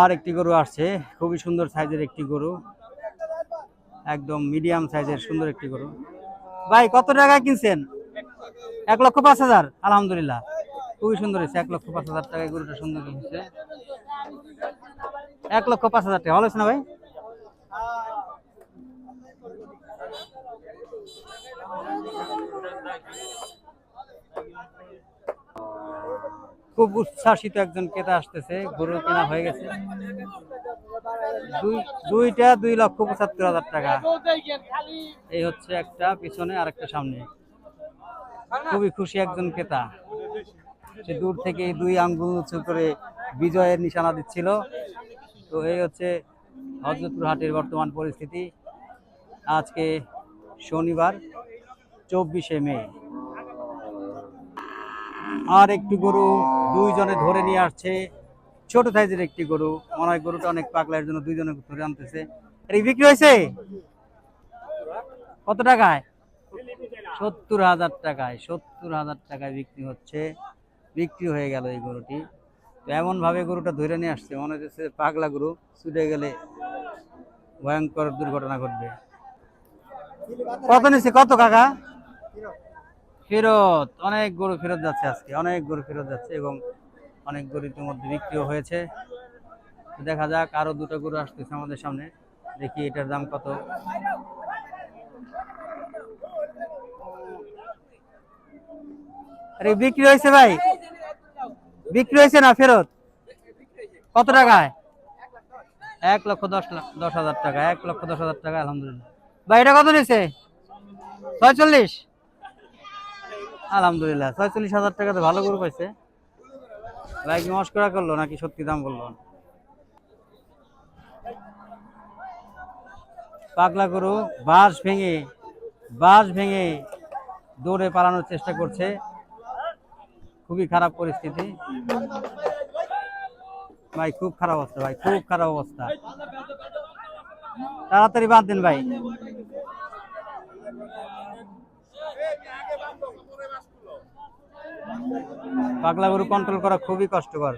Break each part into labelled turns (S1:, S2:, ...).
S1: আর একটি গরু আসছে, খুবই সুন্দর সাইজের একটি গরু। একদম মিডিয়াম সাইজের সুন্দর একটি গরু। ভাই, কত টাকায় কিনছেন? এক লক্ষ পাঁচ হাজার, আলহামদুলিল্লাহ। খুবই সুন্দর হয়েছে, এক লক্ষ পাঁচ হাজার টাকায় গরুটা সুন্দর হয়েছে। এক লক্ষ পাঁচ হাজার টাকা, ভালো না ভাই? খুব উচ্ছ্বাসিত একজন ক্রেতা আসতেছে গরু কেনা হয়ে গেছে। দুই, দুইটা দুই লক্ষ পঁচাত্তর হাজার টাকা। এই হচ্ছে একটা, পিছনে আর একটা সামনে। খুবই খুশি একজন ক্রেতা। সে দূর থেকে দুই আঙ্গুল উঁচু করে বিজয়ের নিশানা দিচ্ছিল। তো এই হচ্ছে হজরতপুর হাটের বর্তমান পরিস্থিতি। আজকে শনিবার, চব্বিশে মে। আর একটি গরু দুইজনে ধরে নিয়ে আসছে। ছোট সাইজের একটি গরু। মনে হয় গরুটা অনেক পাগলার জন্য দুইজনে ধরে আনতেছে। বিক্রি হয়েছে? কত টাকায়? সত্তর হাজার টাকায়, সত্তর হাজার টাকায় বিক্রি হচ্ছে। বিক্রি হয়ে গেল এই গরুটি। তো এমন ভাবে গরুটা ধরে নিয়ে আসছে, মনে হচ্ছে পাগলা গরু, ছুটে গেলে ভয়ঙ্কর দুর্ঘটনা ঘটবে। কত নিচ্ছে কত কাকা? ফেরত, অনেক গরু ফেরত যাচ্ছে আজকে, অনেক গরু ফেরত যাচ্ছে এবং অনেক গরু ইতিমধ্যে বিক্রিও হয়েছে। দেখা যাক, আরও দুটো গরু আসতেছে আমাদের সামনে, দেখি এটার দাম কত। আরে, বিক্রি হয়েছে ভাই? বিক্রি হয়েছে না ফেরত? কত টাকায়? এক লক্ষ দশ লাখ দশ হাজার টাকা, এক লক্ষ দশ হাজার টাকা, আলহামদুলিল্লাহ। ভাই, এটা কত নিয়েছে ছয়চল্লিশ? আলহামদুলিল্লাহ। ছয়চল্লিশ হাজার টাকাতে ভালো গরু পাইছে। ভাই মস্করা করল নাকি সত্যি দাম বলল? পাগলা গরু, বাঁশ ভেঙে বাঁশ ভেঙে দৌড়ে পালানোর চেষ্টা করছে। খুবই খারাপ পরিস্থিতি। ভাই, খুব খারাপ অবস্থা, ভাই, খুব খারাপ অবস্থা। তাড়াতাড়ি বাদ দিন, ভাই। পাগলা গরু কন্ট্রোল করা খুবই কষ্টকর।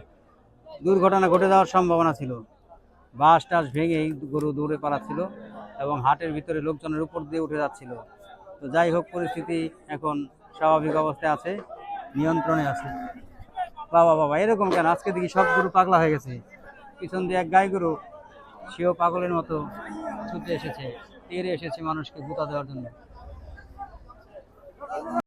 S1: দুর্ঘটনা ঘটে যাওয়ার সম্ভাবনা ছিল। বাস টাস ভেঙে গরু দৌড়ে পালাচ্ছিল এবং হাটের ভিতরে লোকজনের উপর দিয়ে উঠে যাচ্ছিল। তো যাই হোক, পরিস্থিতি এখন স্বাভাবিক অবস্থায় আছে, নিয়ন্ত্রণে আছে। বাবা বাবা, এরকম কেন? আজকে দেখি সব গরু পাগলা হয়ে গেছে। পিছন দিয়ে এক গাই গরু, সেও পাগলের মতো ছুটে এসেছে, তেরে এসেছে মানুষকে গুতা দেওয়ার জন্য।